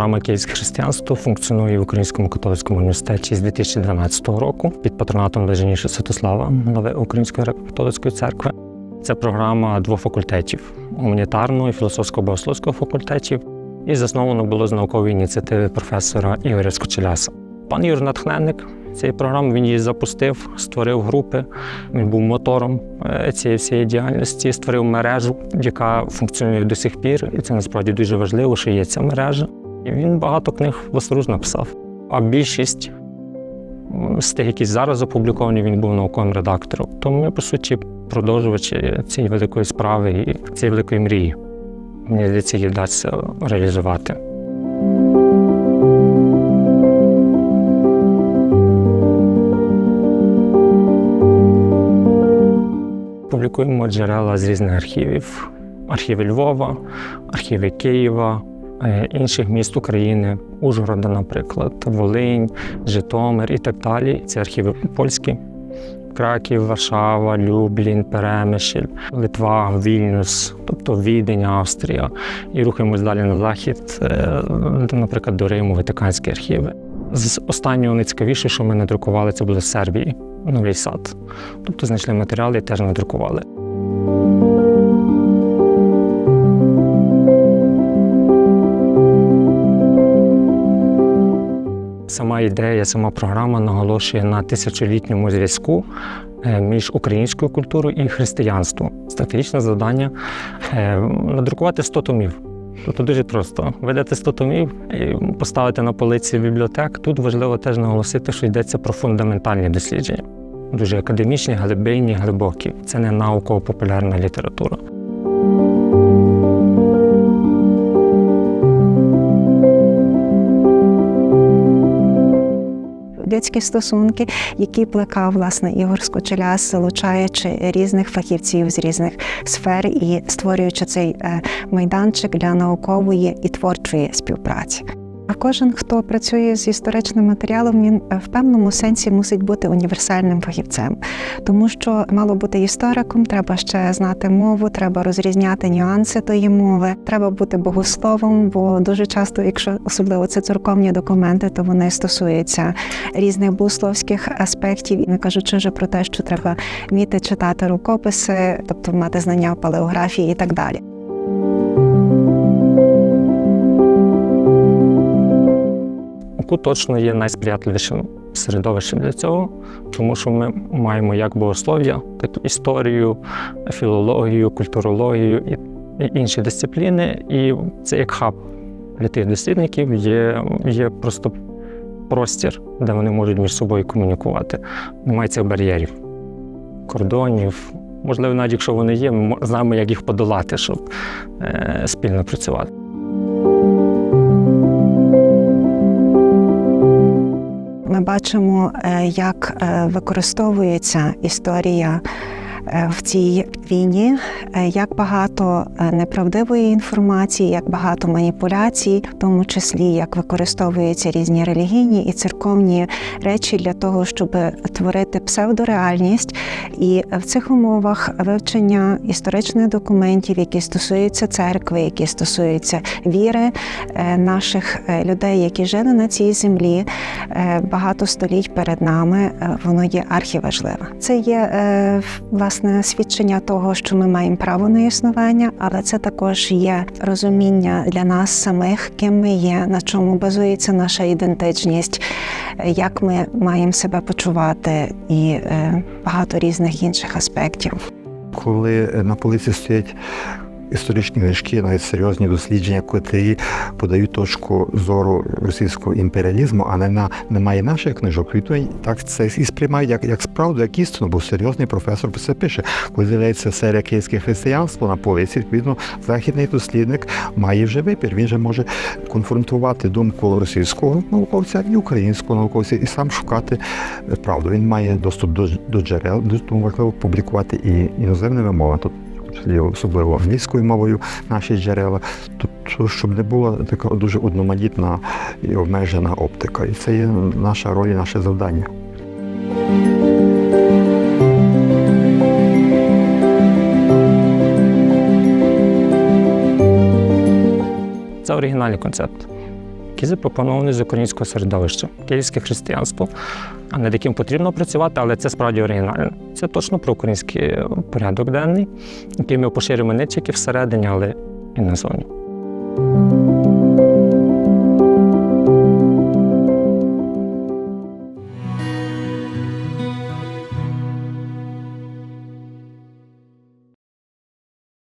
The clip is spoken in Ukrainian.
Програма Київське християнство функціонує в Українському католицькому університеті з 2012 року під патронатом Блаженіша Святослава, глави Української греко-католицької церкви. Це програма двох факультетів гуманітарного і філософсько-богословського факультетів. І засновано було з наукової ініціативи професора Ігоря Скочеляса. Пан Юр натхненник цієї програми. Він її запустив, створив групи. Він був мотором е, цієї всієї діяльності, створив мережу, яка функціонує до сих пір. І це насправді дуже важливо, що є ця мережа. Він багато книг власноруч написав. А більшість з тих, які зараз опубліковані, він був науковим редактором. Тому ми, по суті, продовжувачі цієї великої справи і цієї великої мрії. Мені здається, її вдасться реалізувати. Публікуємо джерела з різних архівів: архіви Львова, архіви Києва, інших міст України, Ужгорода, наприклад, Волинь, Житомир і так далі. Це архіви польські. Краків, Варшава, Люблін, Перемишль, Литва, Вільнюс, тобто Відень, Австрія. І рухаємось далі на захід, е, наприклад, до Риму, Ватиканські архіви. З останнього найцікавіше, що ми надрукували, це було в Сербії, Новий Сад. Тобто знайшли матеріали і теж надрукували. Сама ідея, сама програма наголошує на тисячолітньому зв'язку е, між українською культурою і християнством. Стратегічне завдання е, надрукувати 100 томів. Тобто дуже просто видати 100 томів поставити на полиці бібліотек. Тут важливо теж наголосити, що йдеться про фундаментальні дослідження. Дуже академічні, глибинні, глибокі. Це не науково-популярна література. Людські стосунки, які плекав власне Ігор Скочеляс, залучаючи різних фахівців з різних сфер і створюючи цей е, майданчик для наукової і творчої співпраці. А кожен, хто працює з історичним матеріалом, він е, в певному сенсі мусить бути універсальним фахівцем, тому що мало бути істориком, треба ще знати мову, треба розрізняти нюанси тої мови, треба бути богословом, бо дуже часто, якщо особливо це церковні документи, то вони стосуються різних богословських аспектів, не кажучи вже про те, що треба вміти читати рукописи, тобто мати знання в палеографії і так далі. УКУ точно є найсприятливішим середовищем для цього, тому що ми маємо як богослов'я, так і історію, філологію, культурологію і інші дисципліни. І це як хаб для тих дослідників є, є просто простір, де вони можуть між собою комунікувати. Немає цих бар'єрів, кордонів. Можливо, навіть якщо вони є, ми знаємо, як їх подолати, щоб е, спільно працювати. Бачимо, е, як е, використовується історія в цій війні, е, як багато е, неправдивої інформації, як багато маніпуляцій, в тому числі як використовуються різні релігійні і церковні речі для того, щоб творити псевдореальність. І в цих умовах вивчення історичних документів, які стосуються церкви, які стосуються віри е, наших е, людей, які жили на цій землі е, багато століть перед нами, е, воно є архіважливе. Це є е, власне свідчення того, що ми маємо право на існування, але це також є розуміння для нас самих, ким ми є, на чому базується наша ідентичність, е, як ми маємо себе почувати, і е, багато різних інших аспектів. коли на полиці стоять історичні книжки, навіть серйозні дослідження, котрі подають точку зору російського імперіалізму, а не на немає наших книжок, відповідь так це і сприймають як, як справду, як істину, бо серйозний професор про це пише. Коли з'являється серія київське християнство на полиці, відповідно, західний дослідник має вже вибір. Він же може конфронтувати думку російського науковця і українського науковця, і сам шукати правду. Він має доступ до, до джерел, тому важливо публікувати і іноземними мовами. Особливо англійською мовою наші джерела, тобто, щоб не була така дуже одноманітна і обмежена оптика. І це є наша роль і наше завдання. Це оригінальний концепт. Який запропонований з українського середовища, київське християнство, а над яким потрібно працювати, але це справді оригінально. Це точно про український порядок денний, який ми поширюємо не тільки всередині, але і назовні.